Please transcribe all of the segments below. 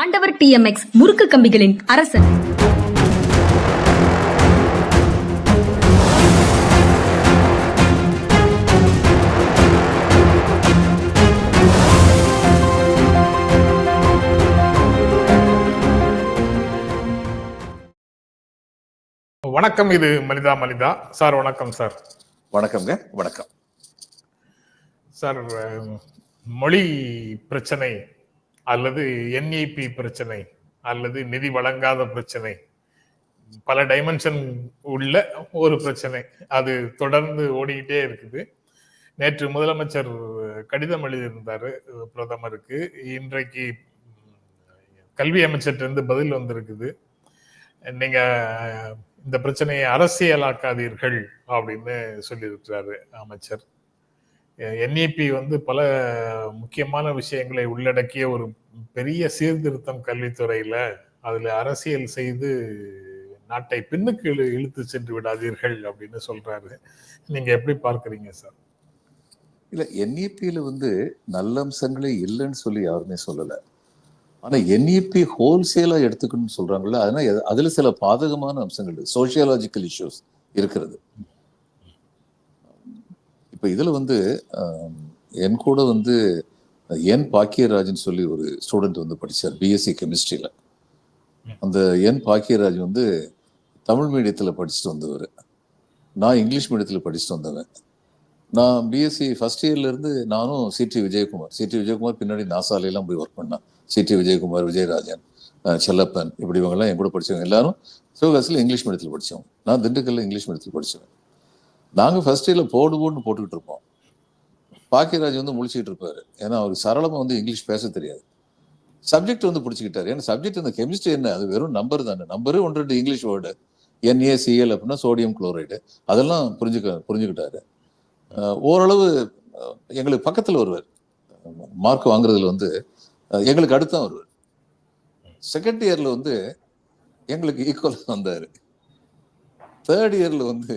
ஆண்டவர் டிஎம்எக்ஸ் முறுக்கு கம்பிகளின் அரசன். வணக்கம் இது மனிதா மனிதா. சார் வணக்கம் சார். வணக்கம்ங்க வணக்கம். சார் மொழி பிரச்சனை அல்லது என்இபி பிரச்சனை அல்லது நிதி வழங்காத பிரச்சனை பல டைமென்ஷன் உள்ள ஒரு பிரச்சனை. அது தொடர்ந்து ஓடிக்கிட்டே இருக்குது. நேற்று முதலமைச்சர் கடிதம் எழுதியிருந்தார் பிரதமருக்கு. இன்றைக்கு கல்வி அமைச்சர்கிட்ட பதில் வந்திருக்குது. நீங்க இந்த பிரச்சனையை அரசியலாக்காதீர்கள் அப்படின்னு சொல்லியிருக்கிறாரு அமைச்சர். என்இபி வந்து பல முக்கியமான விஷயங்களை உள்ளடக்கிய ஒரு பெரிய சீர்திருத்தம் கல்வித்துறையில அதுல அரசியல் செய்து நாட்டை பின்னுக்கு இழு- இழுத்து சென்று விடாதீர்கள் அப்படின்னு சொல்றாரு. நீங்க எப்படி பார்க்குறீங்க சார்? இல்ல என்இபியில வந்து நல்ல அம்சங்களே இல்லைன்னு சொல்லி யாருமே சொல்லல. ஆனா என்இபி ஹோல்சேலா எடுத்துக்கணும்னு சொல்றாங்கல்ல அதனால அதுல சில பாதகமான அம்சங்கள் சோசியாலஜிக்கல் இஷ்யூஸ் இருக்கிறது. இப்ப இதுல வந்து என் கூட வந்து என் பாக்கியராஜன் சொல்லி ஒரு ஸ்டூடெண்ட் வந்து படிச்சார் பிஎஸ்சி கெமிஸ்ட்ரியில அந்த என் பாக்கியராஜ் வந்து தமிழ் மீடியத்துல படிச்சுட்டு வந்தவர். நான் இங்கிலீஷ் மீடியத்துல படிச்சுட்டு வந்தவன். நான் பிஎஸ்சி ஃபர்ஸ்ட் இயர்ல இருந்து நானும் சிடி விஜயகுமார். சிடி விஜயகுமார் பின்னாடி நாசால எல்லாம் போய் ஒர்க் பண்ணேன். சிடி விஜயகுமார் விஜயராஜன் செல்லப்பன் இப்படி இவங்கெல்லாம் என் கூட படிச்சவங்க எல்லாரும் சிவகாசியில் இங்கிலீஷ் மீடியத்தில் படித்தோம் நான் திண்டுக்கல்ல இங்கிலீஷ் மீடியத்தில் படிச்சவன். நாங்கள் ஃபர்ஸ்ட் இயரில் போடு போட்டுக்கிட்டு இருப்போம். பாக்கியராஜ் வந்து முழிச்சிக்கிட்டு இருப்பாரு. ஏன்னா அவர் சரளமாக வந்து இங்கிலீஷ் பேச தெரியாது. சப்ஜெக்ட் வந்து பிடிச்சிக்கிட்டாரு. ஏன்னா சப்ஜெக்ட் இந்த கெமிஸ்ட்ரி என்ன? அது வெறும் நம்பர் தானே. நம்பரு ஒன்று ரெண்டு இங்கிலீஷ் வேர்டு என்ஏசிஎல் அப்படின்னா சோடியம் குளோரைடு அதெல்லாம் புரிஞ்சுக்க புரிஞ்சுக்கிட்டாரு. ஓரளவு எங்களுக்கு பக்கத்தில் வருவார் மார்க் வாங்குறதுல வந்து எங்களுக்கு அடுத்தான் வருவார் செகண்ட் இயரில் வந்து எங்களுக்கு ஈக்குவலாக வந்தார். தேர்ட் இயரில் வந்து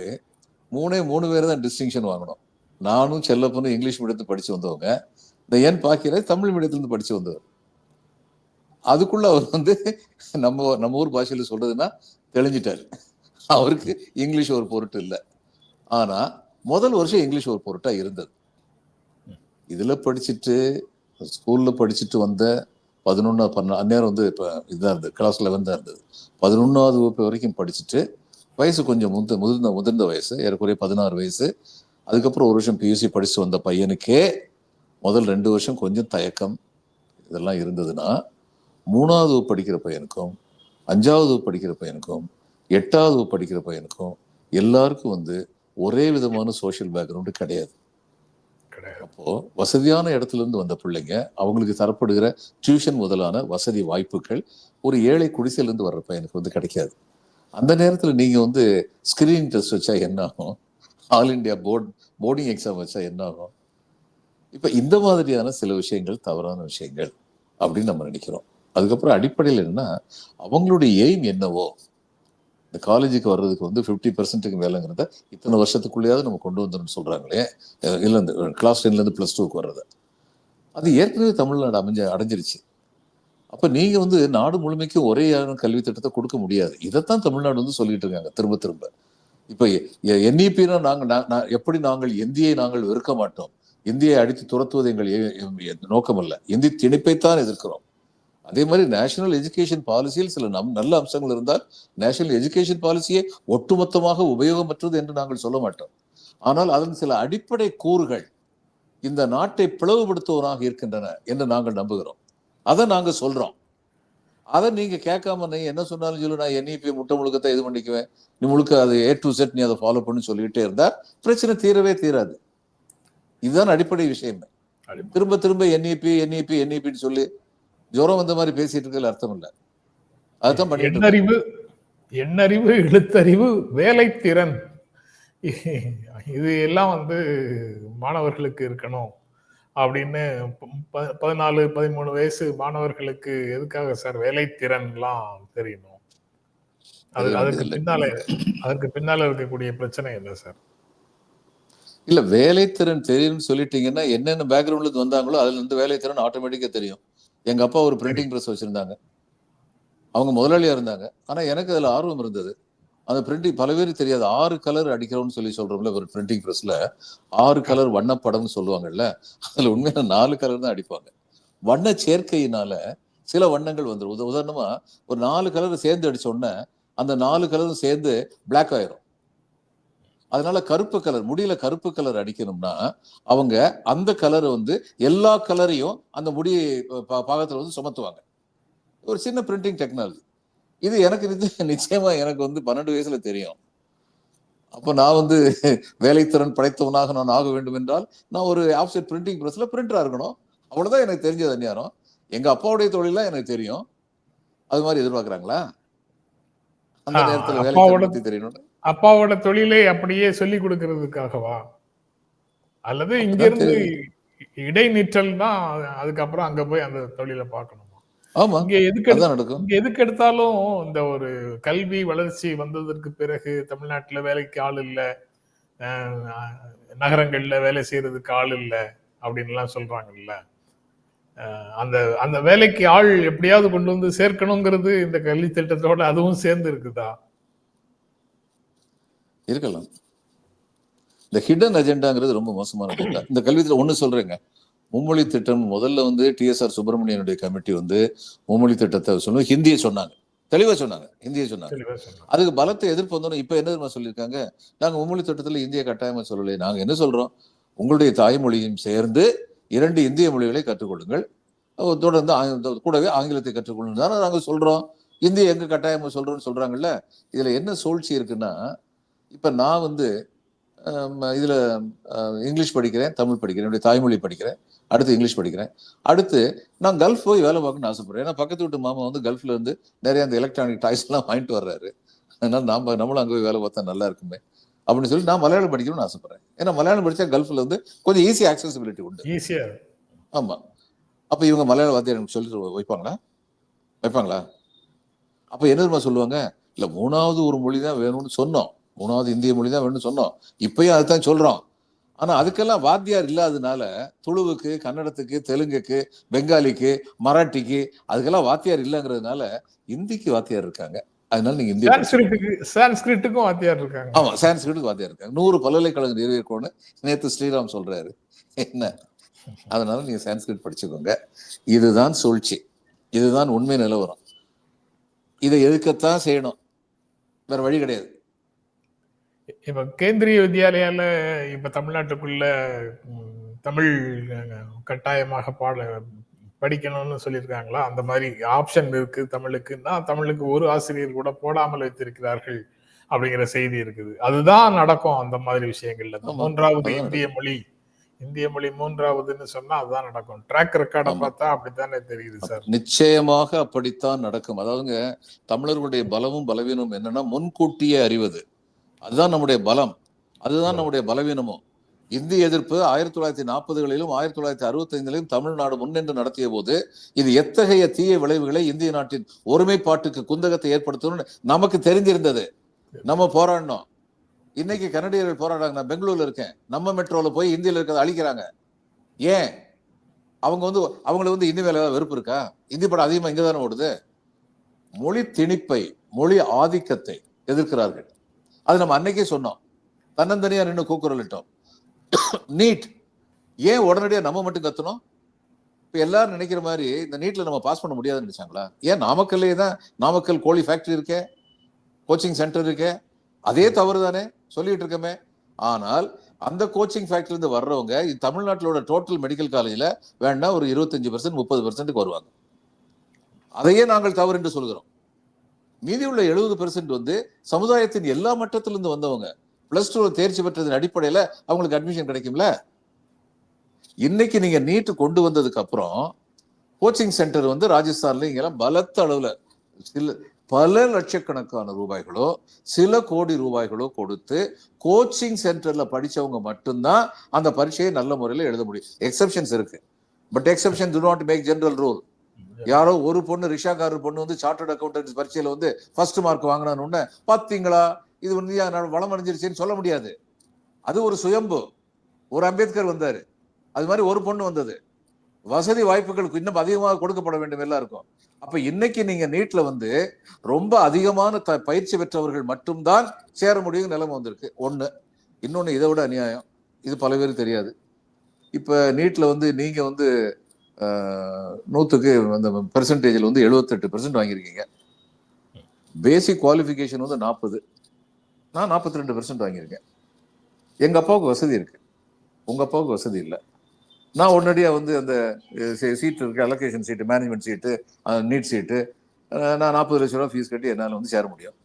மூணே மூணு பேர் தான் டிஸ்டிங்ஷன் வாங்கணும். நானும் செல்லப்பனும் இங்கிலீஷ் மீடியத்தில் படிச்சு வந்தவங்க. இந்த என் பாக்கியராஜ் தமிழ் மீடியத்துலேருந்து படித்து வந்தவர். அதுக்குள்ள அவர் வந்து நம்ம நம்ம ஊர் பாஷையில் சொல்றதுன்னா தெளிஞ்சிட்டார். அவருக்கு இங்கிலீஷ் ஒரு பொருட்டு இல்லை. ஆனால் முதல் வருஷம் இங்கிலீஷ் ஒரு பொருட்டாக இருந்தது. இதில் படிச்சுட்டு ஸ்கூலில் படிச்சுட்டு வந்த பதினொன்னா பன்ன அந்நேரம் வந்து இப்போ இதுதான் இருந்தது. கிளாஸ் லெவன் தான் இருந்தது. பதினொன்றாவது வகுப்பு வரைக்கும் படிச்சுட்டு வயசு கொஞ்சம் முந்த முதிர்ந்த முதிர்ந்த வயசு ஏறக்குறைய பதினாறு வயசு. அதுக்கப்புறம் ஒரு வருஷம் பியூசி படிச்சு வந்த பையனுக்கே முதல் ரெண்டு வருஷம் கொஞ்சம் தயக்கம் இதெல்லாம் இருந்ததுன்னா மூணாவது படிக்கிற பையனுக்கும் அஞ்சாவது படிக்கிற பையனுக்கும் எட்டாவது படிக்கிற பையனுக்கும் எல்லாருக்கும் வந்து ஒரே விதமான சோஷியல் பேக்ரவுண்டு கிடையாது. கிடையாது. அப்போ வசதியான இடத்துல இருந்து வந்த பிள்ளைங்க அவங்களுக்கு தரப்படுகிற டியூஷன் முதலான வசதி வாய்ப்புகள் ஒரு ஏழை குடிசையில இருந்து வர்ற பையனுக்கு வந்து கிடைக்காது. அந்த நேரத்தில் நீங்கள் வந்து ஸ்க்ரீனிங் டெஸ்ட் வச்சா என்ன ஆகும் all India board boarding exam வச்சா என்ன ஆகும் இப்போ இந்த மாதிரியான சில விஷயங்கள் தவறான விஷயங்கள் அப்படின்னு நம்ம நினைக்கிறோம். அதுக்கப்புறம் அடிப்படையில் என்னன்னா அவங்களுடைய எய்ம் என்னவோ இந்த காலேஜுக்கு வர்றதுக்கு வந்து ஃபிஃப்டி பர்சன்ட்டுக்கு மேலேங்கிறத இத்தனை வருஷத்துக்குள்ளேயாவது நம்ம கொண்டு வந்துடணும்னு சொல்கிறாங்களே இல்லை இந்த கிளாஸ் டென்லேருந்து ப்ளஸ் டூக்கு வர்றது. அது ஏற்கனவே தமிழ்நாடு அமைஞ்ச அடைஞ்சிருச்சு. அப்ப நீங்க வந்து நாடு முழுமைக்கும் ஒரே கல்வி திட்டத்தை கொடுக்க முடியாது. இதைத்தான் தமிழ்நாடு வந்து சொல்லிட்டு இருக்காங்க திரும்ப திரும்ப. இப்ப என்இபினா நாங்கள் எப்படி நாங்கள் இந்தியை நாங்கள் வெறுக்க மாட்டோம்? இந்தியை அடித்து துரத்துவது எங்கள் நோக்கம் அல்ல இந்தி திணிப்பைத்தான் எதிர்க்கிறோம். அதே மாதிரி நேஷனல் எஜுகேஷன் பாலிசியில் சில நம் நல்ல அம்சங்கள் இருந்தால் நேஷனல் எஜுகேஷன் பாலிசியை ஒட்டுமொத்தமாக உபயோகமற்றது என்று நாங்கள் சொல்ல மாட்டோம். ஆனால் அதன் சில அடிப்படை கூறுகள் இந்த நாட்டை பிளவுபடுத்துவதாக இருக்கின்றன என்று நாங்கள் நம்புகிறோம். அதை நாங்க சொல்றோம். அதை நீங்க கேட்காம நீ என்ன சொன்னாலும் சொல்லு நான் என்இபி முட்டை முழுக்கத்தை இது பண்ணிக்குவேன். நீ முழுக்க அது ஏ டு செட் நீ அதை ஃபாலோ பண்ணி சொல்லிக்கிட்டே இருந்தா பிரச்சனை தீரவே தீராது. இதுதான் அடிப்படை விஷயமே. திரும்ப திரும்ப E என்இபி என்இபி என்இபின்னு சொல்லி ஜுரம் வந்த மாதிரி பேசிட்டு இருக்கிறதுல அர்த்தம் இல்லை. அதுதான் பண்ணிட்டு இருக்கோம். எண்ணறிவு எண்ணறிவு எழுத்தறிவு வேலைத்திறன் இது எல்லாம் வந்து மாணவர்களுக்கு இருக்கணும். அப்படின்னு பதினாலு பதிமூணு வயசு மாணவர்களுக்கு எதுக்காக சார் வேலைத்திறன்லாம் தெரியணும்? அது அது வந்து அதற்கு இல்லை. பின்னால அதற்கு பின்னால இருக்கக்கூடிய பிரச்சனை என்ன சார்? இல்ல வேலைத்திறன் தெரியும்னு சொல்லிட்டீங்கன்னா என்னென்ன பேக்ரவுண்ட்ல வந்தாங்களோ அதுல இருந்து வேலைத்திறன் ஆட்டோமேட்டிக்கா தெரியும். எங்க அப்பா ஒரு பிரிண்டிங் பிரஸ் வச்சிருந்தாங்க. அவங்க முதலாளியா இருந்தாங்க. ஆனா எனக்கு அதுல ஆர்வம் இருந்தது. அந்த பிரிண்டிங் பல பேருக்கு தெரியாது. ஆறு கலர் அடிக்கிறோம்னு சொல்லி சொல்றோம்ல ஒரு பிரிண்டிங் பிரஸ்ல ஆறு கலர் வண்ணப்படம்னு சொல்லுவாங்கல்ல அதுல உண்மையில நாலு கலர் தான் அடிப்பாங்க. வண்ண சேர்க்கையினால சில வண்ணங்கள் வந்துடும் உத- உதாரணமா ஒரு நாலு கலர் சேர்ந்து அடிச்ச உடனே அந்த நாலு கலரும் சேர்ந்து பிளாக் ஆயிரும். அதனால கருப்பு கலர் முடியில கருப்பு கலர் அடிக்கணும்னா அவங்க அந்த கலரை வந்து எல்லா கலரையும் அந்த முடி பா- பாகத்துல வந்து சுமத்துவாங்க. ஒரு சின்ன பிரிண்டிங் டெக்னாலஜி இது எனக்கு நிச்ச- நிச்சயமா எனக்கு வந்து பன்னெண்டு வயசுல தெரியும். அப்போ நான் வந்து வேலைத்திறன் படைத்தவனாக நான் ஆக வேண்டும் என்றால் நான் ஒரு ஆப்செட் பிரிண்டிங் பிரஸ்ல பிரிண்டரா இருக்கணும். அவ்வளவுதான் எனக்கு தெரிஞ்சது அந்நியாரம் எங்க அப்பாவுடைய தொழிலாம் எனக்கு தெரியும். அது மாதிரி எதிர்பார்க்கறாங்களா? அந்த நேரத்துல பத்தி தெரியணும் அப்பாவோட தொழிலை அப்படியே சொல்லி கொடுக்கறதுக்காகவா? அல்லது இங்க அப்படிதான் இருந்து இடைநிற்றல் தான் அதுக்கப்புறம் அங்க போய் அந்த தொழிலை பார்க்கணுமா. ஆமா இங்க எதுக்கு நடக்கும். இங்க எதுக்கு எடுத்தாலும் இந்த ஒரு கல்வி வளர்ச்சி வந்ததற்கு பிறகு தமிழ்நாட்டுல வேலைக்கு ஆள் இல்ல. நகரங்கள்ல வேலை செய்யறதுக்கு ஆள் இல்ல அப்படின்லாம் சொல்றாங்கல்ல. அஹ், அந்த அந்த வேலைக்கு ஆள் எப்படியாவது கொண்டு வந்து சேர்க்கணுங்கிறது இந்த கல்வி திட்டத்தோட அதுவும் சேர்ந்து இருக்குதா? இருக்கலாம். இந்த ஹிடன் அஜெண்டாங்கிறது ரொம்ப மோசமான இந்த கல்வித்துல ஒண்ணு சொல்றேங்க. மும்மொழி திட்டம் முதல்ல வந்து டிஎஸ்ஆர் சுப்பிரமணியனுடைய கமிட்டி வந்து மும்மொழி திட்டத்தை சொல்லணும் ஹிந்தியை சொன்னாங்க. தெளிவா சொன்னாங்க. ஹிந்தியை சொன்னாங்க. அதுக்கு பலத்தை எதிர்ப்பு வந்தோம் இப்ப என்ன சொல்லியிருக்காங்க? நாங்க மும்மொழி திட்டத்துல இந்திய கட்டாயமா சொல்லலை. நாங்க என்ன சொல்றோம்? உங்களுடைய தாய்மொழியும் சேர்ந்து இரண்டு இந்திய மொழிகளை கற்றுக்கொள்ளுங்கள். தொடர்ந்து கூடவே ஆங்கிலத்தை கற்றுக்கொள்ளுங்க தானே நாங்க சொல்றோம். இந்திய எங்க கட்டாயமா சொல்றோம்னு சொல்றாங்கல்ல? இதுல என்ன சூழ்ச்சி இருக்குன்னா இப்ப நான் வந்து இதுல இங்கிலீஷ் படிக்கிறேன் தமிழ் படிக்கிறேன் என்னுடைய தாய்மொழி படிக்கிறேன் அடுத்து இங்கிலீஷ் படிக்கிறேன். அடுத்து நான் கல்ஃப் போய் வேலை பார்க்கணும்னு ஆசைப்படுறேன். ஏன்னா பக்கத்து வீட்டு மாமா வந்து கல்ஃப்ல இருந்து நிறைய அந்த எலக்ட்ரானிக் டாய்ஸ் எல்லாம் வாங்கிட்டு வர்றாரு. அதனால நாம நம்மளும் அங்கே போய் வேலை பார்த்தா நல்லா இருக்குமே. அப்படின்னு சொல்லி நான் மலையாளம் படிக்கணும்னு ஆசைப்படுறேன். ஏன்னா மலையாளம் படிச்சா கல்ஃப்ல வந்து கொஞ்சம் ஈஸி ஆக்சசிபிலிட்டி உண்டு. ஈஸியா ஆமா. அப்ப இவங்க மலையாள வாத்தியார் எனக்கு சொல்லி வைப்பாங்களா? வைப்பாங்களா? அப்ப என்ன சொல்லுவாங்க? இல்ல மூணாவது ஒரு மொழி தான் வேணும்னு சொன்னோம். மூணாவது இந்திய மொழி தான் வேணும்னு சொன்னோம். இப்பயும் அதுதான் சொல்றோம். ஆனா அதுக்கெல்லாம் வாத்தியார் இல்லாதனால துளுவுக்கு கன்னடத்துக்கு தெலுங்குக்கு பெங்காலிக்கு மராட்டிக்கு அதுக்கெல்லாம் வாத்தியார் இல்லைங்கிறதுனால இந்திக்கு வாத்தியார் இருக்காங்க. அதனால நீங்க இந்திய சான்ஸ்கிரிட்டுக்கும் வாத்தியார் இருக்காங்க. ஆமா சான்ஸ்கிரிட்டுக்கு வாத்தியார் இருக்காங்க. நூறு பல்கலைக்கழகம் நிறுவிக்கோன்னு நேத்து ஸ்ரீராம் சொல்றாரு. என்ன? அதனால நீங்க சான்ஸ்கிரிட் படிச்சுக்கோங்க. இதுதான் சூழ்ச்சி. இதுதான் உண்மை நிலவரம். இதை எதுக்கத்தான் செய்யணும்? வேற வழி கிடையாது. இப்ப கேந்திரிய வித்யாலயால இப்ப தமிழ்நாட்டுக்குள்ள தமிழ் கட்டாயமாக பாட படிக்கணும்னு சொல்லியிருக்காங்களா? அந்த மாதிரி ஆப்ஷன் இருக்கு தமிழுக்குன்னா தமிழுக்கு ஒரு ஆசிரியர் கூட போடாமல் வைத்திருக்கிறார்கள் அப்படிங்கிற செய்தி இருக்குது. அதுதான் நடக்கும் அந்த மாதிரி விஷயங்கள்ல. மூன்றாவது இந்திய மொழி. இந்திய மொழி மூன்றாவதுன்னு சொன்னா அதுதான் நடக்கும். ட்ராக் ரெக்கார்டை. பார்த்தா அப்படித்தானே தெரியுது சார் நிச்சயமாக அப்படித்தான் நடக்கும். அதாவதுங்க தமிழர்களுடைய பலமும் பலவீனமும் என்னன்னா முன்கூட்டியே அறிவது. அதுதான் நம்முடைய பலம். அதுதான் நம்முடைய பலவீனமும் இந்திய எதிர்ப்பு ஆயிரத்தி தொள்ளாயிரத்தி நாற்பதுகளிலும் ஆயிரத்தி தொள்ளாயிரத்தி அறுபத்தைந்திலும் தமிழ்நாடு முன்னின்று நடத்திய போது இது எத்தகைய தீய விளைவுகளை இந்திய நாட்டின் ஒருமைப்பாட்டுக்கு குந்தகத்தை ஏற்படுத்தணும்னு நமக்கு தெரிஞ்சிருந்தது நம்ம போராடினோம். இன்னைக்கு கனடியர்கள் போராடுறாங்க. நான் பெங்களூர்ல இருக்கேன். நம்ம மெட்ரோல போய் இந்தியில இருக்கிறத அழிக்கிறாங்க. ஏன்? அவங்க வந்து அவங்களுக்கு வந்து இந்தி மேல ஏதாவது வெறுப்பு இருக்கா? இந்தி படம் அதிகமா இங்க தானே ஓடுது? மொழி திணிப்பை மொழி ஆதிக்கத்தை எதிர்க்கிறார்கள். அது நம்ம அன்னைக்கே சொன்னோம். தன்னந்தனியா நின்று கூக்குரலிட்டோம். நீட். ஏன் உடனடியாக நம்ம மட்டும் கத்தணும் இப்போ எல்லாரும் நினைக்கிற மாதிரி இந்த நீட்டில் நம்ம பாஸ் பண்ண முடியாதுன்னு நினைச்சாங்களா? ஏன் நாமக்கல்லே தான் நாமக்கல் கோழி ஃபேக்டரி இருக்கே? கோச்சிங் சென்டர் இருக்கே? அதே தவறு தானே சொல்லிட்டு இருக்கமே. ஆனால் அந்த கோச்சிங் ஃபேக்ட்ரிலேருந்து வர்றவங்க தமிழ்நாட்டிலோட டோட்டல் மெடிக்கல் காலேஜில் வேணா ஒரு இருபத்தஞ்சு பர்சன்ட் முப்பது பர்சன்ட்டுக்கு வருவாங்க. அதையே நாங்கள் தவறு என்று சொல்கிறோம். மீதி உள்ள எழுபது பெர்சன்ட் வந்து சமுதாயத்தின் எல்லா மட்டத்திலிருந்து வந்தவங்க. பிளஸ் டூ தேர்ச்சி பெற்றதன் அடிப்படையில் அவங்களுக்கு அட்மிஷன் கிடைக்கும்ல? இன்னைக்கு நீங்க நீட்டு கொண்டு வந்ததுக்கு அப்புறம் கோச்சிங் சென்டர் வந்து ராஜஸ்தான்ல இங்கெல்லாம் பலத்த அளவுல சில பல லட்சக்கணக்கான ரூபாய்களோ சில கோடி ரூபாய்களோ கொடுத்து கோச்சிங் சென்டர்ல படிச்சவங்க மட்டும்தான் அந்த பரீட்சையை நல்ல முறையில் எழுத முடியும். எக்ஸப்ஷன்ஸ் இருக்கு. But exception do not make general rule யாரோ ஒரு பொண்ணு ரிஷாக்காரர் பொண்ணு வந்து சார்ட்டர்ட் அக்கௌண்டன்ஸ் பரீட்சையில வந்து ஃபர்ஸ்ட் மார்க் வாங்கினான்னு உடனே பாத்தீங்களா? இது வந்து வளம் அடைஞ்சிருச்சுன்னு சொல்ல முடியாது. அது ஒரு சுயம்பு. ஒரு அம்பேத்கர் வந்தாரு. அது மாதிரி ஒரு பொண்ணு வந்தது. வசதி வாய்ப்புகளுக்கு இன்னும் அதிகமாக கொடுக்கப்பட வேண்டும் எல்லாருக்கும். அப்ப இன்னைக்கு நீங்க நீட்ல வந்து ரொம்ப அதிகமான த பயிற்சி பெற்றவர்கள் மட்டும்தான் சேர முடியும் நிலைமை வந்திருக்கு. ஒன்று இன்னொன்னு இதை விட அநியாயம். இது பல பேருக்கு தெரியாது. இப்ப நீட்ல வந்து நீங்க வந்து ஆஹ், நூத்துக்கு அந்த பெர்சன்டேஜில் வந்து 78% பெர்சன்ட் வாங்கியிருக்கீங்க. பேசிக் குவாலிஃபிகேஷன் வந்து நாற்பது நான் 42% ரெண்டு பெர்சன்ட் வாங்கியிருக்கேன். எங்க அப்பாவுக்கு வசதி இருக்கு. உங்க அப்பாவுக்கு வசதி இல்லை. நான் உடனடியாக வந்து அந்த சீட் இருக்கு allocation seat management seat NEET seat நான் நாற்பது லட்ச ரூபா ஃபீஸ் கட்டி என்னால் வந்து சேர முடியும்.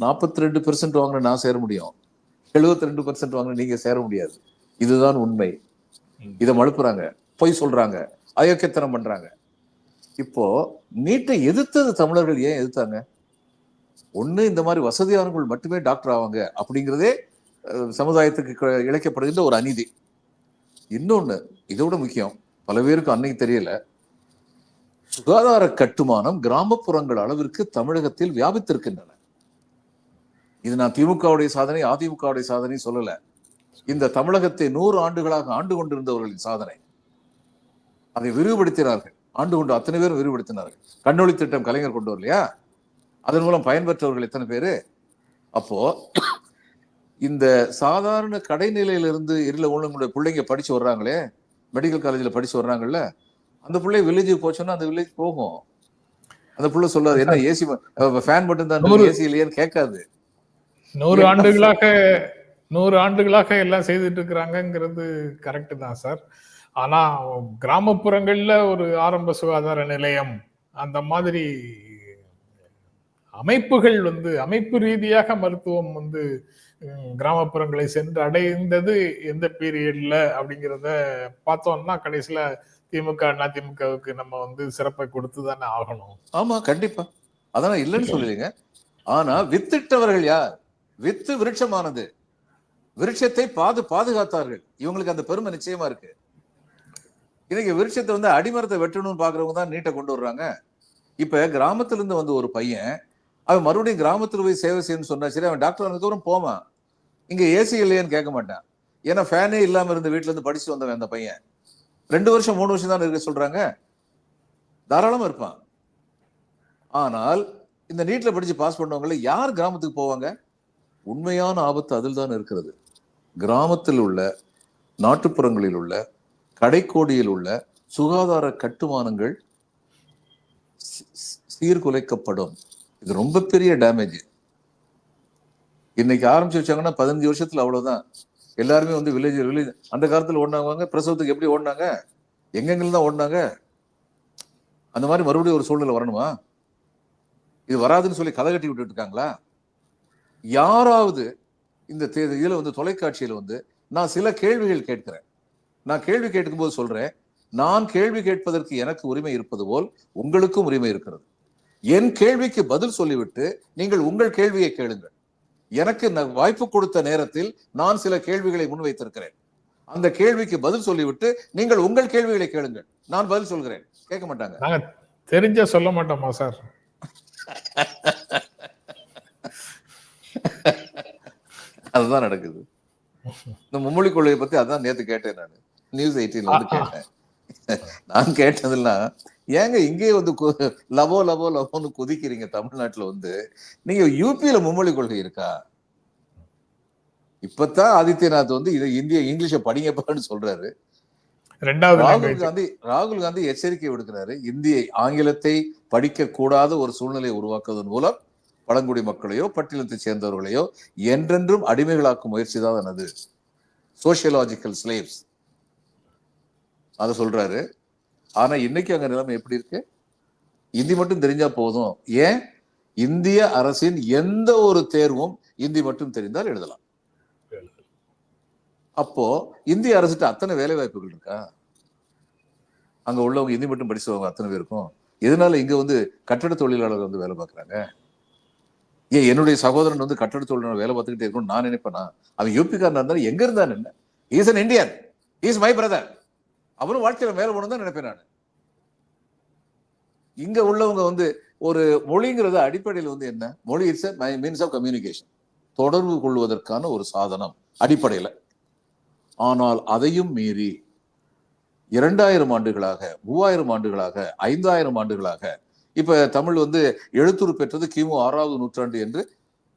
நாற்பத்தி ரெண்டு பெர்சன்ட் வாங்கின நான் சேர முடியும். 72% ரெண்டு பெர்சன்ட் வாங்கின நீங்க சேர முடியாது. இதுதான் உண்மை. இதை மழுப்புறாங்க. பொய் சொல்றாங்க அயோக்கியத்தனம் பண்றாங்க. இப்போ நீட்டை எதிர்த்தது தமிழர்கள் ஏன் எதிர்த்தாங்க? ஒன்று இந்த மாதிரி வசதியானவர்கள் மட்டுமே டாக்டர் ஆவாங்க அப்படிங்கிறதே சமுதாயத்துக்கு க- இழைக்கப்படுகின்ற ஒரு அநீதி. இன்னொன்று இதோட முக்கியம் பல பேருக்கு அன்னைக்கு தெரியல சுகாதார கட்டுமானம் கிராமப்புறங்கள் அளவிற்கு தமிழகத்தில் வியாபித்திருக்கின்றன. இது நான் திமுகவுடைய சாதனை அதிமுகவுடைய சாதனை சொல்லல. இந்த தமிழகத்தை நூறு ஆண்டுகளாக ஆண்டு கொண்டிருந்தவர்களின் சாதனை. அதை விரிவுபடுத்தினார்கள். ஆண்டு கொண்டு அத்தனை பேரும் விரிவுபடுத்தினார்கள். கண்ணொளி திட்டம் கலைஞர் கொண்டு வரலையா? அதன் மூலம் பயன்பெற்றவர்கள் எத்தனை பேரு? அப்போ இந்த சாதாரண கடைநிலையிலிருந்து இருள உங்களுடைய பிள்ளைங்க படிச்சு வர்றாங்களே மெடிக்கல் காலேஜ்ல படிச்சு வர்றாங்கல்ல அந்த பிள்ளை வில்லேஜுக்கு போச்சோன்னா அந்த வில்லேஜ் போகும். அந்த பிள்ளை சொல்லாது என்ன ஏசி ஃபேன் மட்டும் தான் ஏசி இல்லையான்னு கேட்காது. நூறு ஆண்டுகளாக நூறு ஆண்டுகளாக எல்லாம் செய்துட்டு இருக்கிறாங்கங்கிறது கரெக்ட் தான் சார் ஆனா கிராமப்புறங்கள்ல ஒரு ஆரம்ப சுகாதார நிலையம் அந்த மாதிரி அமைப்புகள் வந்து அமைப்பு ரீதியாக மருத்துவம் வந்து கிராமப்புறங்களை சென்று அடைந்தது எந்த பீரியட்ல அப்படிங்கிறத பார்த்தோம்னா கடைசியில திமுக அதிமுகவுக்கு நம்ம வந்து சிறப்பை கொடுத்து தானே ஆகணும். ஆமா கண்டிப்பா. அதான் இல்லைன்னு சொல்லலைங்க ஆனா வித்திட்டவர்கள் யார்? வித்து விருட்சமானது. விருட்சத்தை பாது பாதுகாத்தார்கள். இவங்களுக்கு அந்த பெருமை நிச்சயமா இருக்கு. இன்னைக்கு விருட்சத்தை வந்து அடிமரத்தை வெட்டணும்னு பாக்குறவங்க தான் நீட்டை கொண்டு வர்றாங்க. இப்ப கிராமத்துல இருந்து வந்து ஒரு பையன் அவன் மறுபடியும் கிராமத்துல போய் சேவை செய்யணும்னு சொன்னா சரி அவன் டாக்டர் ஆனதுக்கப்புறம் போவான் இங்க ஏசி இல்லையான்னு கேட்க மாட்டான். ஏன்னா ஃபேனே இல்லாம இருந்த வீட்டுல இருந்து படிச்சு வந்தவன் அந்த பையன். ரெண்டு வருஷம் மூணு வருஷம் தான் இருக்க சொல்றாங்க? தாராளமா இருப்பான். ஆனால் இந்த நீட்ல படிச்சு பாஸ் பண்ணவங்கள யார் கிராமத்துக்கு போவாங்க? உண்மையான ஆபத்து அதில் தான் இருக்கிறது. கிராமத்தில் உள்ள நாட்டுப்புறங்களில் உள்ள கடைக்கோடியில் உள்ள சுகாதார கட்டுமானங்கள் சீர்குலைக்கப்படும். இது ரொம்ப பெரிய டேமேஜ் இன்னைக்கு ஆரம்பிச்சு வச்சாங்கன்னா பதினஞ்சு வருஷத்துல அவ்வளவுதான். எல்லாருமே வந்து வில்லேஜ் வில்லேஜ் அந்த காலத்துல ஓடினாங்க பிரசவத்துக்கு எப்படி ஓடினாங்க? எங்கெங்கெல்லாம் தான் ஓடினாங்க? அந்த மாதிரி மறுபடியும் ஒரு சூழ்நிலை வரணுமா? இது வராதுன்னு சொல்லி கதை கட்டி விட்டுட்டு இருக்காங்களா? யாராவது இந்த தே- வந்து தொலைக்காட்சியில வந்து நான் சில கேள்விகள் கேட்கிறேன். நான் கேள்வி கேட்கும் போது சொல்றேன் நான் கேள்வி கேட்பதற்கு எனக்கு உரிமை இருப்பது போல் உங்களுக்கும் உரிமை இருக்கிறது. என் கேள்விக்கு பதில் சொல்லிவிட்டு நீங்கள் உங்கள் கேள்வியை கேளுங்கள். எனக்கு வாய்ப்பு கொடுத்த நேரத்தில் நான் சில கேள்விகளை முன்வைத்திருக்கிறேன். அந்த கேள்விக்கு பதில் சொல்லிவிட்டு நீங்கள் உங்கள் கேள்விகளை கேளுங்கள். நான் பதில் சொல்கிறேன். கேட்க மாட்டாங்க. தெரிஞ்ச சொல்ல மாட்டோமா சார்? அதுதான் நடக்குது. இந்த மும்மொழி கொள்கையை பத்தி அதான் நேத்து கேட்டேன் நான். நியூஸ் எயிட்டீன்ல வந்து கேட்டேன். நான் கேட்டதெல்லாம் ஏங்க இங்கே வந்து லவோ லவோ லவோன்னு குதிக்கிறீங்க தமிழ்நாட்டுல வந்து நீங்க யூபியில மும்மொழி கொள்கை இருக்கா? இப்பதான் ஆதித்யநாத் வந்து இதை இந்திய இங்கிலீஷை படிங்கப்பான்னு சொல்றாரு. ராகுல். காந்தி ராகுல் காந்தி எச்சரிக்கை விடுக்கிறாரு. இந்திய ஆங்கிலத்தை படிக்க கூடாத ஒரு சூழ்நிலையை உருவாக்குவதன் மூலம் பழங்குடி மக்களையோ பட்டியலத்தை சேர்ந்தவர்களையோ என்றென்றும் அடிமைகளாக்கும் முயற்சி தான் அது. சோசியலாஜிக்கல் ஸ்லேவ்ஸ் அதை சொல்றாரு. ஆனா இன்னைக்கு அங்க நிலைமை எப்படி இருக்கு? இந்தி மட்டும் தெரிஞ்சா போதும். ஏன்? இந்திய அரசின் எந்த ஒரு தேர்வும் இந்தி மட்டும் தெரிந்தால் எழுதலாம். அப்போ இந்திய அரசுட்டு அத்தனை வேலை வாய்ப்புகள் இருக்கா? அங்க உள்ளவங்க இந்தி மட்டும் படிச்சவங்க அத்தனை பேருக்கும் எதனால இங்க வந்து கட்டட தொழிலாளர் வந்து வேலை பார்க்குறாங்க? ஏன் என்னுடைய சகோதரன் வந்து கட்டட தொழிலாளர் வேலை பார்த்துக்கிட்டே இருக்கணும்னு நான் நினைப்பேனா? அவன் யூபிக்காரனா இருந்தாலும் எங்க இருந்தான் என்ன? Is an Indian is my brother அவரும் வாழ்க்கையில மேல போகணும் தான் நினைப்பேன் நான். இங்க உள்ளவங்க வந்து ஒரு மொழிங்கிறது அடிப்படையில் வந்து என்ன? மொழி இட்ஸ் மீன்ஸ் ஆஃப் கம்யூனிகேஷன் தொடர்பு கொள்வதற்கான ஒரு சாதனம் அடிப்படையில். ஆனால் அதையும் மீறி இரண்டாயிரம் ஆண்டுகளாக மூவாயிரம் ஆண்டுகளாக ஐந்தாயிரம் ஆண்டுகளாக இப்ப தமிழ் வந்து எழுத்துரு பெற்றது கிமு ஆறாவது நூற்றாண்டு என்று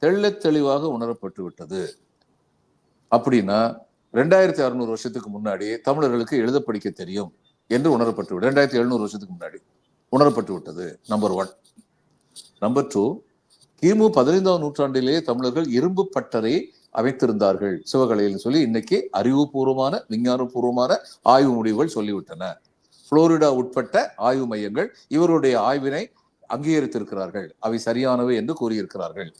தெள்ள தெளிவாக உணரப்பட்டு விட்டது அப்படின்னா ரெண்டாயிரத்தி அறுநூறு வருஷத்துக்கு முன்னாடி தமிழர்களுக்கு எழுத படிக்க தெரியும் என்று உணரப்பட்டு ரெண்டாயிரத்தி எழுநூறு வருஷத்துக்கு முன்னாடி உணரப்பட்டு விட்டது. நம்பர் ஒன் நம்பர் டூ கிமு பதினைந்தாம் நூற்றாண்டிலேயே தமிழர்கள் இரும்பு பட்டறை அமைத்திருந்தார்கள் சிவகலையில் சொல்லி இன்னைக்கு அறிவுபூர்வமான விஞ்ஞானபூர்வமான ஆய்வு முடிவுகள் சொல்லிவிட்டன. புளோரிடா உட்பட்ட ஆய்வு மையங்கள் இவருடைய ஆய்வினை அங்கீகரித்திருக்கிறார்கள். அவை சரியானவை என்று கூறியிருக்கிறார்கள்.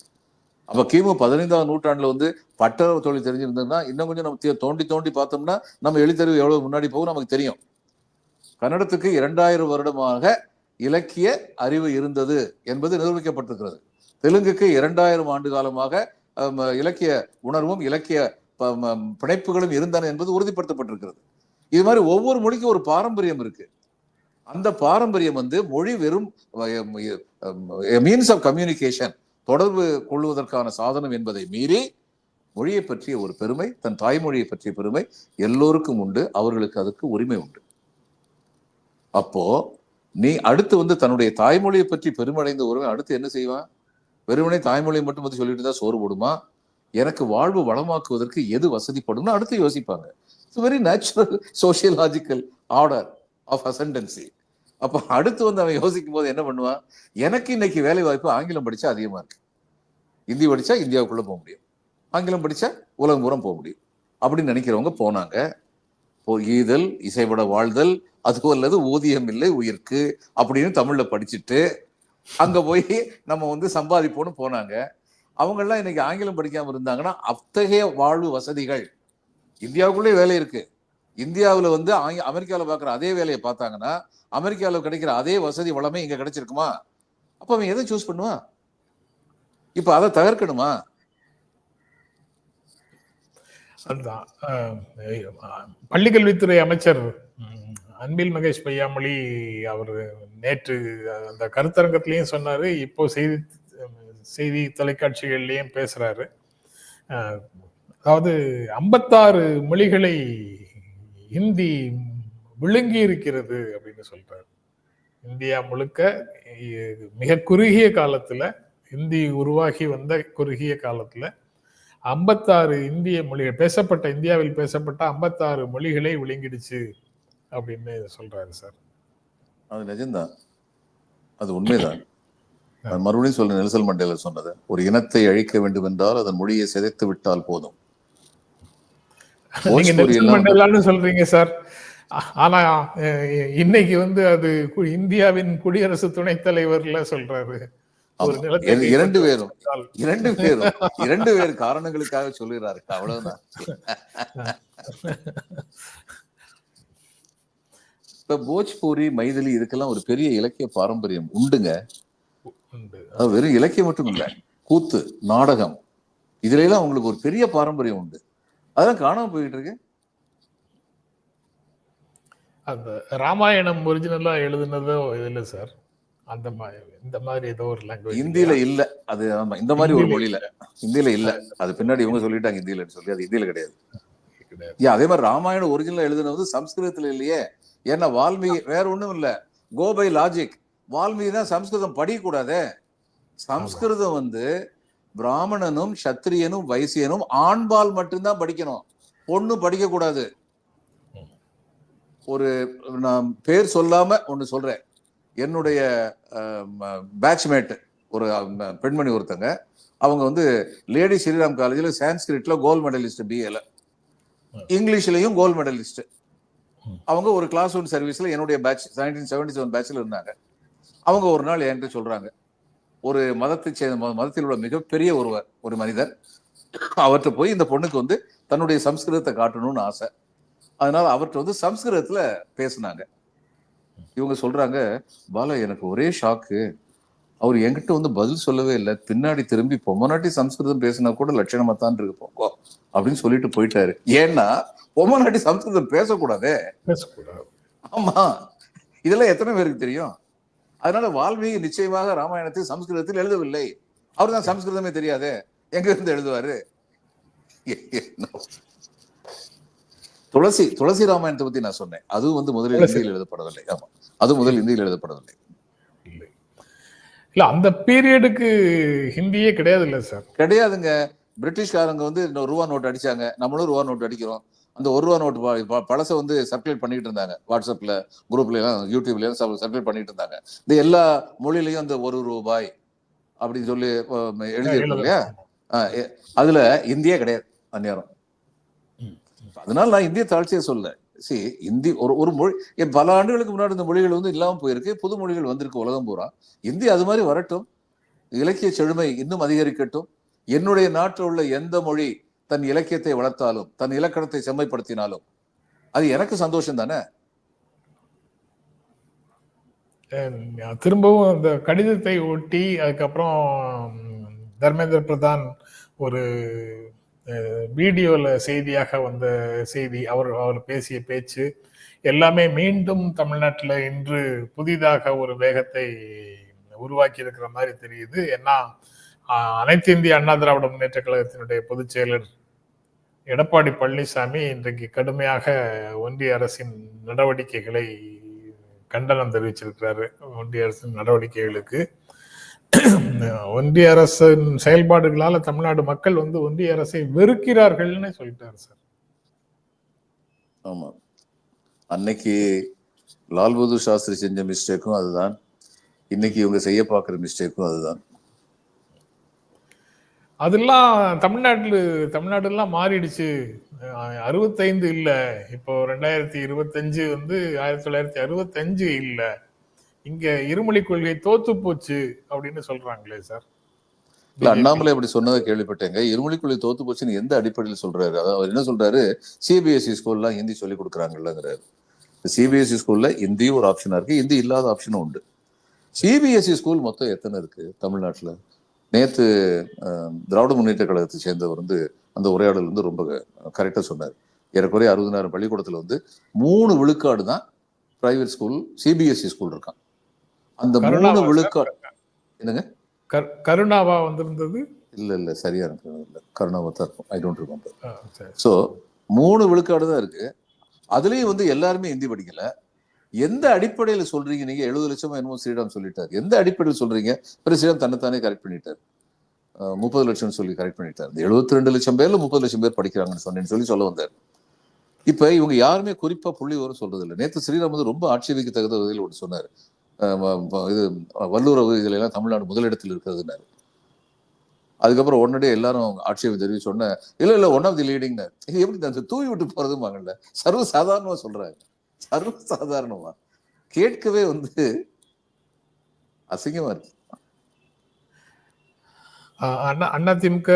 அப்போ கிமு பதினைந்தாம் நூற்றாண்டில் வந்து பட்டற தொழில் தெரிஞ்சிருந்ததுன்னா இன்னும் கொஞ்சம் நம்ம தோண்டி தோண்டி பார்த்தோம்னா நம்ம எழுத்தறிவு எவ்வளோ முன்னாடி போகும் நமக்கு தெரியும். கன்னடத்துக்கு இரண்டாயிரம் வருடமாக இலக்கிய அறிவு இருந்தது என்பது நிரூபிக்கப்பட்டிருக்கிறது. தெலுங்குக்கு இரண்டாயிரம் ஆண்டு காலமாக இலக்கிய உணர்வும் இலக்கிய ப- பிணைப்புகளும் இருந்தன என்பது உறுதிப்படுத்தப்பட்டிருக்கிறது. இது மாதிரி ஒவ்வொரு மொழிக்கும் ஒரு பாரம்பரியம் இருக்கு. அந்த பாரம்பரியம் வந்து மொழி வெறும் மீன்ஸ் ஆஃப் கம்யூனிகேஷன் தொடர்பு கொள்வதற்கான சாதனம் என்பதை மீறி மொழியை பற்றிய ஒரு பெருமை தன் தாய்மொழியை பற்றிய பெருமை எல்லோருக்கும் உண்டு. அவர்களுக்கு அதுக்கு உரிமை உண்டு. அப்போ நீ அடுத்து வந்து தன்னுடைய தாய்மொழியை பற்றி பெருமடைந்த ஒருவன் அடுத்து என்ன செய்வான்? வெறுமனே தாய்மொழியை மட்டும் வந்து சொல்லிட்டு தான் சோறு போடுமா? எனக்கு வாழ்வு வளமாக்குவதற்கு எது வசதிப்படும்னு அடுத்து யோசிப்பாங்க. It's very natural sociological order of ascendancy அப்போ அடுத்து வந்து அவன் யோசிக்கும் போது என்ன பண்ணுவான்? எனக்கு இன்னைக்கு வேலை வாய்ப்பு ஆங்கிலம் படித்தா அதிகமாக இருக்கு. ஹிந்தி படித்தா இந்தியாவுக்குள்ளே போக முடியும். ஆங்கிலம் படித்தா உலகம் பூரம் போக முடியும். அப்படின்னு நினைக்கிறவங்க போனாங்க. போ ஈதல் இசைப்பட வாழ்தல் அது அல்லது ஊதியம் இல்லை உயிர்க்கு அப்படின்னு தமிழில் படிச்சுட்டு அங்கே போய் நம்ம வந்து சம்பாதிப்போன்னு போனாங்க. அவங்கெல்லாம் இன்னைக்கு ஆங்கிலம் படிக்காமல் இருந்தாங்கன்னா அத்தகைய வாழ்வு வசதிகள். இந்தியாவுக்குள்ளே வேலை இருக்குது இந்தியாவில் வந்து ஆங்கி- அமெரிக்காவில் பாக்குற அதே வேலையை பார்த்தாங்கன்னா அமெரிக்காவில் கிடைக்கிற அதே வசதி வளமே இங்கே கிடைச்சிருக்குமா? அப்போ அவன் எதை சூஸ் பண்ணுவான்? இப்போ அதை தகர்க்கணுமா? அதுதான். பள்ளிக்கல்வித்துறை அமைச்சர் அன்பில் மகேஷ் பையாமொழி அவர் நேற்று அந்த கருத்தரங்கத்திலையும் சொன்னாரு. இப்போ செய்தி செய்தி தொலைக்காட்சிகள்லையும் பேசுறாரு. அதாவது ஐம்பத்தாறு மொழிகளை ஹிந்தி விழுங்கி இருக்கிறது அப்படின்னு சொல்றாரு. இந்தியா முழுக்க மிக குறுகிய காலத்துல ஹிந்தி உருவாகி வந்த குறுகிய காலத்துல ஐம்பத்தாறு இந்திய மொழிகள் பேசப்பட்ட இந்தியாவில் பேசப்பட்ட ஐம்பத்தாறு மொழிகளை விழுங்கிடுச்சு அப்படின்னு சொல்றாரு சார். அது நிஜம்தான். அது உண்மைதான். நான் மறுபடியும் சொல்ல நெல்சல் மண்டேலா சொன்னது ஒரு இனத்தை அழிக்க வேண்டும் என்றால் அதன் மொழியை சிதைத்து விட்டால் போதும். சொல்றீங்க சார். ஆனா இன்னைக்கு வந்து அது இந்தியாவின் குடியரசு துணைத் தலைவர்ல சொல்றாரு. இரண்டு பேரும். இரண்டு பேரும். இரண்டு பேர் காரணங்களுக்காக சொல்லுகிறாரு அவ்வளவுதான். இப்ப போஜ்பூரி மைதிலி இதுக்கெல்லாம் ஒரு பெரிய இலக்கிய பாரம்பரியம் உண்டுங்க. வெறும் இலக்கியம் மட்டும் இல்ல. கூத்து நாடகம். இதுல எல்லாம் உங்களுக்கு ஒரு பெரிய பாரம்பரியம் உண்டு. அதெல்லாம் காணாம போயிட்டு இருக்கு. அந்த ராமாயணம் ஒரிஜினலா எழுதுனதோ இதுல சார் அந்த மாதிரி இந்த மாதிரி ஏதோ ஒரு லாங்குவேஜ் இந்தியில இல்ல. அது ஆமா இந்த மாதிரி ஒரு மொழியில. இந்தியில இல்ல. அது பின்னாடி இவங்க சொல்லிட்டாங்க இந்தியிலன்னு சொல்லி. அது இந்தியில கிடையாது. அதே மாதிரி ராமாயணம் ஒரிஜினல் எழுதுனது சம்ஸ்கிருதத்துல இல்லையே. ஏன்னா வால்மீகி வேற ஒண்ணும் இல்ல. கோ பை லாஜிக் வால்மீகி தான் சம்ஸ்கிருதம் படிக்கக்கூடாதே. சம்ஸ்கிருதம் வந்து பிராமணனும் சத்திரியனும் வைசியனும் ஆண்பால் மட்டும்தான் படிக்கணும். பொண்ணு படிக்க கூடாது ஒரு நான் பேர் சொல்லாம ஒண்ணு சொல்றேன். என்னுடைய பேட்ச்மேட் ஒரு பெண்மணி ஒருத்தங்க. அவங்க வந்து லேடி ஸ்ரீராம் காலேஜில் சான்ஸ்கிரிட்ல கோல்டு மெடலிஸ்ட் பிஏல இங்கிலீஷ்லயும் கோல்டு மெடலிஸ்ட் அவங்க ஒரு கிளாஸ் ஒன் சர்வீஸ்ல என்னுடைய பேட்ச் நைன்டீன் செவன்டி செவன் பேட்ச்ல இருந்தாங்க. அவங்க ஒரு நாள் என்கிட்ட சொல்றாங்க. ஒரு மதத்தை சேர்ந்த மத- மதத்தில் உள்ள மிகப்பெரிய ஒருவர் ஒரு மனிதர். அவர்கிட்ட போய் இந்த பொண்ணுக்கு வந்து தன்னுடைய சம்ஸ்கிருதத்தை காட்டணும்னு ஆசை. அதனால அவர்கிட்ட வந்து சம்ஸ்கிருதத்துல பேசுனாங்க. இவங்க சொல்றாங்க பாலா எனக்கு ஒரே ஷாக்கு அவர் என்கிட்ட வந்து பதில் சொல்லவே இல்லை. பின்னாடி திரும்பி பொம்மநாட்டி சம்ஸ்கிருதம் பேசினா கூட லட்சணமா தான் இருக்கு. போங்கோ அப்படின்னு சொல்லிட்டு போயிட்டாரு. ஏன்னா பொம்மநாட்டி சம்ஸ்கிருதம் பேசக்கூடாதே. பேசக்கூடாது. ஆமா. இதெல்லாம் எத்தனை பேருக்கு தெரியும்? அதனால வால்மீகி நிச்சயமாக ராமாயணத்தை சம்ஸ்கிருதத்தில் எழுதவில்லை. அவர் தான் சம்ஸ்கிருதமே தெரியாதே. எங்க இருந்து எழுதுவாரு? துளசி துளசி ராமாயணத்தை பத்தி நான் சொன்னேன். அதுவும் வந்து முதலில். இந்தியில் எழுதப்படவில்லை. ஆமா. அது முதல் இந்தியில் எழுதப்படவில்லை. இல்லை. அந்த பீரியடுக்கு ஹிந்தியே கிடையாது இல்ல சார். கிடையாதுங்க. பிரிட்டிஷ்காரங்க வந்து ரூபா நோட் அடிச்சாங்க. நம்மளும் ரூபா நோட் அடிக்கிறோம். அந்த ஒரு ரூபா நோட் பழசை வந்து சர்க்குலேட் பண்ணிட்டு இருந்தாங்க. வாட்ஸ்அப்ல குரூப்ல எல்லாம் யூடியூப்ல எல்லாம் சர்க்குலேட் பண்ணிட்டு இருந்தாங்க. இந்த எல்லா மொழியிலையும் அந்த ஒரு ரூபாய் அப்படின்னு சொல்லி எழுதி இல்லையா? அதுல இந்தியே கிடையாது. அந்நேரம். அதனால நான் இந்திய தாழ்ச்சியை சொல்ல சி இந்தி ஒரு ஒரு மொழி பல ஆண்டுகளுக்கு முன்னாடி இந்த மொழிகள் வந்து இல்லாமல் போயிருக்கு புது மொழிகள் வந்திருக்கு உலகம் பூரா. இந்தி அது மாதிரி வரட்டும். இலக்கிய செழுமை இன்னும் அதிகரிக்கட்டும். என்னுடைய நாட்டில் உள்ள எந்த மொழி தன் இலக்கியத்தை வளர்த்தாலும் தன் இலக்கணத்தை செம்மைப்படுத்தினாலும் அது எனக்கு சந்தோஷம் தானே? திரும்பவும் அந்த கடிதத்தை ஒட்டி அதுக்கப்புறம் தர்மேந்திர பிரதான் ஒரு வீடியோவில் செய்தியாக வந்த செய்தி அவர் அவர் பேசிய பேச்சு எல்லாமே மீண்டும் தமிழ்நாட்டில் இன்று புதிதாக ஒரு வேகத்தை உருவாக்கி இருக்கிற மாதிரி தெரியுது. ஏன்னா அனைத்து இந்திய அண்ணா திராவிட முன்னேற்ற கழகத்தினுடைய பொதுச் செயலர் எடப்பாடி பழனிசாமி இன்றைக்கு கடுமையாக ஒன்றிய அரசின் நடவடிக்கைகளை கண்டனம் தெரிவிச்சிருக்கிறாரு. ஒன்றிய அரசின் நடவடிக்கைகளுக்கு ஒன்றிய அரசின் செயல்பாடுகளால தமிழ்நாடு மக்கள் வந்து ஒன்றிய அரசை வெறுக்கிறார்கள்னு சொல்லிட்டாரு சார். ஆமா. அன்னைக்கு லால் பகதூர் சாஸ்திரி செஞ்ச மிஸ்டேக்கும் அதுதான். இன்னைக்கு இவங்க செய்ய பார்க்குற மிஸ்டேக்கும் அதுதான். அதெல்லாம் தமிழ்நாட்டுல தமிழ்நாடுலாம் மாறிடுச்சு. அறுபத்தைந்து இல்ல. இப்போ ரெண்டாயிரத்தி இருபத்தஞ்சு வந்து ஆயிரத்தி தொள்ளாயிரத்தி அறுபத்தஞ்சு இல்ல. இங்க இருமொழி கொள்கை தோத்து போச்சு அப்படின்னு சொல்றாங்களே சார். இல்ல அண்ணாமலை அப்படி சொன்னதை கேள்விப்பட்டேங்க. இருமொழிக்குள்ளே தோத்து போச்சுன்னு எந்த அடிப்படையில் சொல்றாரு? அதாவது அவர் என்ன சொல்றாரு? சிபிஎஸ்இ ஸ்கூல்லாம் ஹிந்தி சொல்லி கொடுக்குறாங்கல்லங்கிறாரு. சிபிஎஸ்இ ஸ்கூல்ல ஹிந்தியும் ஒரு ஆப்ஷனா இருக்கு. ஹிந்தி இல்லாத ஆப்ஷனும் உண்டு. சிபிஎஸ்இ ஸ்கூல் மொத்தம் எத்தனை இருக்கு தமிழ்நாட்டுல? நேத்து அஹ், திராவிட முன்னேற்ற கழகத்தை சேர்ந்தவர் வந்து அந்த உரையாடல் வந்து ரொம்ப கரெக்டா சொன்னார். ஏறக்குறைய அறுபதாயிரம் பள்ளிக்கூடத்துல வந்து மூணு விழுக்காடு தான் பிரைவேட் ஸ்கூல் சிபிஎஸ்இ ஸ்கூல் இருக்கான். அந்த மூணு? விழுக்காடு. என்னங்க? கரு- கருணாவா வந்திருந்தது? இல்ல இல்ல சரியா இருக்கு இல்ல கருணாவை தான் இருக்கும். I don't remember. ஸோ மூணு விழுக்காடு தான் இருக்கு. அதுலயும் வந்து எல்லாருமே ஹிந்தி படிக்கல. எந்த அடிப்படையில சொல்றீங்க? நீங்க எழுபது லட்சமா என்னமோ ஸ்ரீராம் சொல்லிட்டார். எந்த அடிப்படையில் சொல்றீங்க? பிறகு ஸ்ரீராம் தன்னைத்தானே கரெக்ட் பண்ணிட்டார். முப்பது லட்சம் சொல்லி கரெக்ட் பண்ணிட்டார். இந்த எழுபத்தி ரெண்டு லட்சம் பேர்ல முப்பது லட்சம் பேர் படிக்கிறாங்கன்னு சொன்னேன்னு சொல்லி சொல்ல வந்தார். இப்ப இவங்க யாருமே குறிப்பா புள்ளி வரும் சொல்றது இல்லை நேற்று ஸ்ரீராம் வந்து ரொம்ப ஆட்சேபிக்க தகுந்த வகையில் ஒன்று சொன்னார். இது வல்லுறவு இதுல எல்லாம் தமிழ்நாடு முதலிடத்தில் இருக்கிறதுனாரு. அதுக்கப்புறம் உடனடியே எல்லாரும் ஆட்சேபம் தெரிவிச்சு சொன்னேன் இல்லை இல்லை இல்லை ஒன் ஆஃப் தி லீடிங்னர் இது எப்படி தான் தூவி விட்டு போறதுமாங்கல்ல சர்வ சாதாரணமாக சொல்றாங்க சர்வ சாதாரணமாக கேட்கவே வந்து அசிங்கமா இருக்கு. அண்ணா அண்ணா திமுக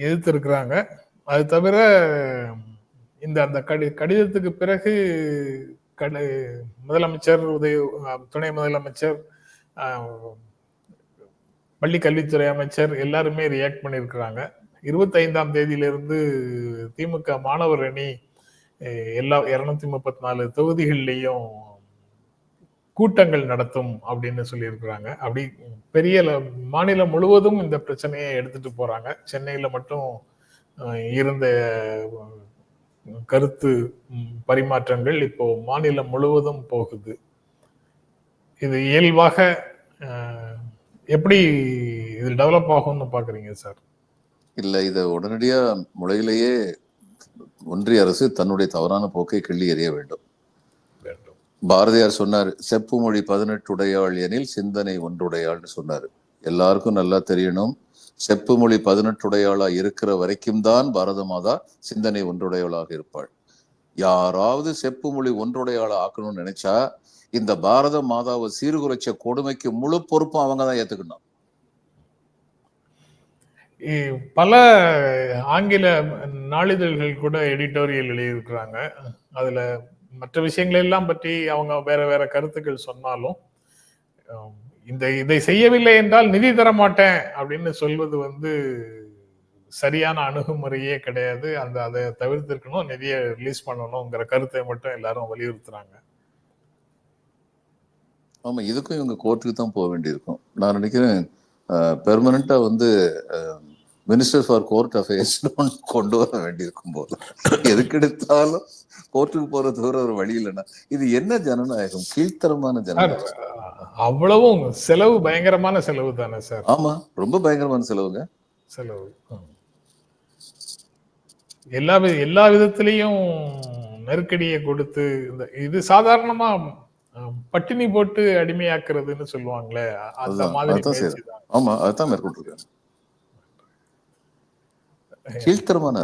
எதிர்த்து இருக்கிறாங்க அது தவிர இந்த அந்த கடி கடிதத்துக்கு பிறகு முதலமைச்சர் உதய துணை முதலமைச்சர் பள்ளி கல்வித்துறை அமைச்சர் எல்லாருமே ரியாக்ட் பண்ணியிருக்கிறாங்க இருபத்தைந்தாம் தேதியிலிருந்து திமுக மாணவர் அணி எல்லா இருநூத்தி முப்பத்தி நாலு தொகுதிகள்லையும் கூட்டங்கள் நடத்தும் அப்படின்னு சொல்லியிருக்கிறாங்க. அப்படி பெரிய ல- மாநிலம் முழுவதும் இந்த பிரச்சனையை எடுத்துட்டு போறாங்க. சென்னையில மட்டும் இருந்த கருத்து பரிமாற்றங்கள் இப்போ மாநிலம் முழுவதும் போகுது. இது இயல்பாக எப்படி இது டெவலப் ஆகும்னு பாக்குறீங்க சார்? இல்ல இத உடனடியா முளையிலேயே ஒன்றிய அரசு தன்னுடைய தவறான போக்கை கிள்ளி எறிய வேண்டும். பாரதியார் சொன்னார் செப்பு மொழி பதினெட்டுடையாள் எனில் சிந்தனை ஒன்றுடையாள்னு சொன்னாரு. எல்லாருக்கும் நல்லா தெரியணும். செப்பு மொழி பதினெட்டுடையாளா இருக்கிற வரைக்கும் தான் பாரத மாதா சிந்தனை ஒன்றுடையவளாக இருப்பாள். யாராவது செப்பு மொழி ஒன்றுடையாளா ஆக்கணும்னு நினைச்சா இந்த பாரத மாதாவை சீர்குலைச்ச கொடுமைக்கு முழு பொறுப்பும் அவங்க தான் ஏத்துக்கணும் பல ஆங்கில நாளிதழ்கள் கூட எடிட்டோரியல் எழுதியிருக்கிறாங்க. அதுல மற்ற விஷயங்களெல்லாம் பற்றி அவங்க வேற வேற கருத்துக்கள் சொன்னாலும் இந்த இதை செய்யவில்லை என்றால் நிதி தர மாட்டேன் அப்படின்னு சொல்வது வந்து சரியான அணுகுமுறையே கிடையாது. அந்த அதை தவிர்த்திருக்கணும் நிதியை ரிலீஸ் பண்ணணுங்கிற கருத்தை மட்டும் எல்லாரும் வலியுறுத்துறாங்க. ஆமா இதுக்கும் இவங்க கோர்ட்டுக்கு தான் போக வேண்டியிருக்கும். நான் நினைக்கிறேன் பெர்மனண்டா வந்து மினிஸ்டர் ஃபார் கோர்ட் அஃபேர்ஸ் கொண்டு வர வேண்டியிருக்கும் போது எதுக்கெடுத்தாலும் கோர்ட்டுக்கு போற தவிர ஒரு வழி இல்லைன்னா. இது என்ன ஜனநாயகம்? கீழ்த்தரமான ஜனநாயகம். அவ்வளவும் செலவு பயங்கரமான செலவு தானே சார்? ஆமா ரொம்ப பயங்கரமான செலவுங்க. செலவு. எல்லா எல்லா விதத்திலையும் நெருக்கடியை கொடுத்து இந்த இது சாதாரணமா பட்டினி போட்டு அடிமையாக்குறதுன்னு சொல்லுவாங்களே அந்த மாதிரி. ஆமா அதுதான் மேற்கொண்டிருக்காங்க. கீழ்த்தரமான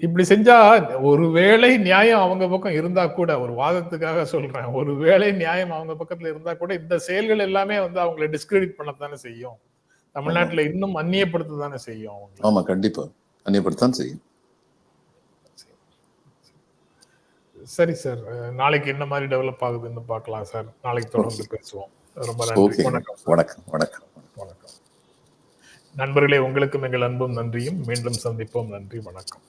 இப்படி செஞ்சு ஒருவேளை நியாயம் அவங்க பக்கம் இருந்தா கூட ஒரு வாதத்துக்காக சொல்றேன். ஒருவேளை நியாயம் அவங்க பக்கத்துல இருந்தா கூட இந்த செயல்கள் எல்லாமே வந்து அவங்களை டிஸ்கிரெடிட் பண்ணத்தானே செய்யும். தமிழ்நாட்டுல இன்னும் அந்நியப்படுத்த தானே செய்யும் அவங்க ஆமா கண்டிப்பா. அந்நியப்படுத்தான் செய்யும். சரி சார். நாளைக்கு என்ன மாதிரி டெவலப் ஆகுதுன்னு பார்க்கலாம் சார். நாளைக்கு தொடர்ந்து பேசுவோம். ரொம்ப நன்றி. வணக்கம் வணக்கம் வணக்கம். நண்பர்களே உங்களுக்கும் எங்கள் அன்பும் நன்றியும். மீண்டும் சந்திப்போம். நன்றி வணக்கம்.